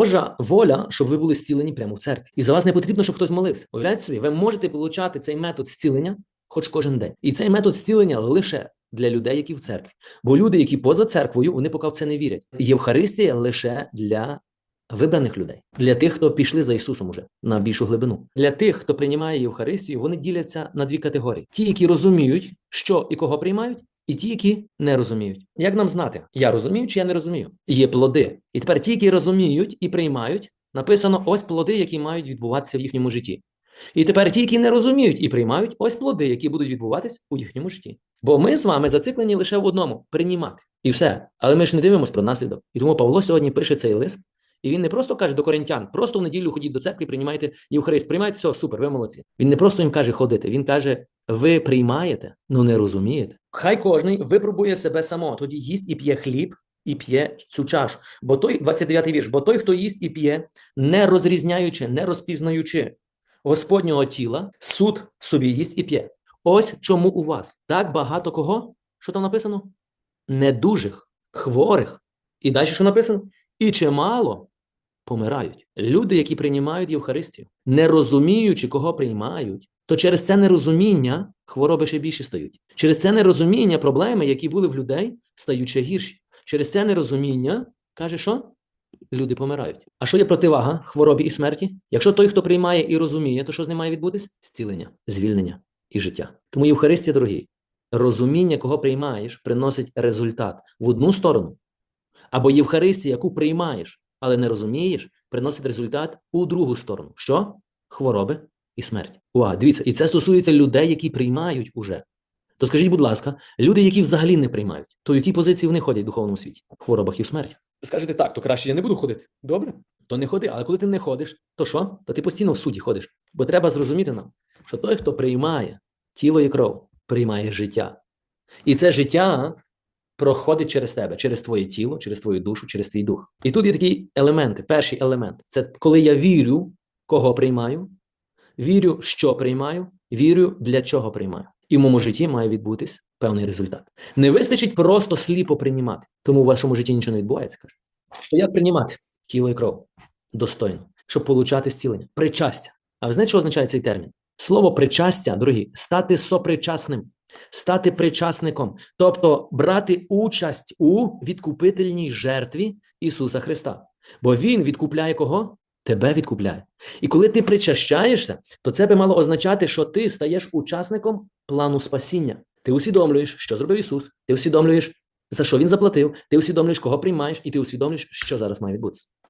Божа воля, щоб ви були зцілені прямо в церкві. І за вас не потрібно, щоб хтось молився. Уявляєте собі, ви можете отримати цей метод зцілення хоч кожен день. І цей метод зцілення лише для людей, які в церкві. Бо люди, які поза церквою, вони поки в це не вірять. Євхаристія лише для вибраних людей, для тих, хто пішли за Ісусом уже на більшу глибину. Для тих, хто приймає Євхаристію, вони діляться на дві категорії: ті, які розуміють, що і кого приймають. І ті, які не розуміють. Як нам знати, я розумію чи я не розумію? Є плоди. І тепер ті, які розуміють і приймають, написано ось плоди, які мають відбуватися в їхньому житті. І тепер ті, які не розуміють і приймають, ось плоди, які будуть відбуватись у їхньому житті. Бо ми з вами зациклені лише в одному приймати. І все. Але ми ж не дивимося про наслідок. І тому Павло сьогодні пише цей лист, і він не просто каже до коринтян, просто в неділю ходіть до церкви, приймайте Євхарист, приймайте все, супер, ви молодці. Він не просто їм каже ходити, він каже: ви приймаєте, ну не розумієте. Хай кожний випробує себе самого, тоді їсть і п'є хліб. І п'є цю чашу. Бо той 29-й вірш, бо той, хто їсть і п'є, не розрізняючи, не розпізнаючи Господнього тіла, суд собі їсть і п'є. Ось чому у вас так багато кого? Що там написано? Недужих, хворих. І далі що написано? І чимало помирають. Люди, які приймають Євхаристію, не розуміючи, кого приймають, то через це нерозуміння хвороби ще більше стають. Через це нерозуміння проблеми, які були в людей, стають ще гірші. Через це нерозуміння каже, що люди помирають. А що є противага хворобі і смерті? Якщо той, хто приймає і розуміє, то що з ним має відбутись? Зцілення, звільнення і життя. Тому Євхаристія, дорогі, розуміння, кого приймаєш, приносить результат в одну сторону. Або Євхаристія, яку приймаєш, але не розумієш, приносить результат у другу сторону. Що? Хвороби і смерть. Увага, дивіться, і це стосується людей, які приймають уже. То скажіть, будь ласка, люди, які взагалі не приймають, то в якій позиції вони ходять в духовному світі? В хворобах і в смерті. Скажете так, то краще я не буду ходити. Добре? То не ходи, але коли ти не ходиш, то що? То ти постійно в суді ходиш. Бо треба зрозуміти нам, що той, хто приймає тіло і кров, приймає життя. І це життя проходить через тебе, через твоє тіло, через твою душу, через твій дух. І тут є такі елементи. Перший елемент це коли я вірю, кого приймаю, вірю, що приймаю, вірю, для чого приймаю. І в моєму житті має відбутись певний результат. Не вистачить просто сліпо приймати, тому в вашому житті нічого не відбувається. каже. Як приймати тіло і кров достойно, щоб получати зцілення? Причастя. А ви знаєте, що означає цей термін? Слово причастя, дорогі, стати сопричасним, стати причасником, тобто брати участь у відкупительній жертві Ісуса Христа. Бо Він відкупляє кого? Тебе відкупляє. І коли ти причащаєшся, то це би мало означати, що ти стаєш учасником плану спасіння. Ти усвідомлюєш, що зробив Ісус, ти усвідомлюєш, за що Він заплатив, ти усвідомлюєш, кого приймаєш, і ти усвідомлюєш, що зараз має відбутися.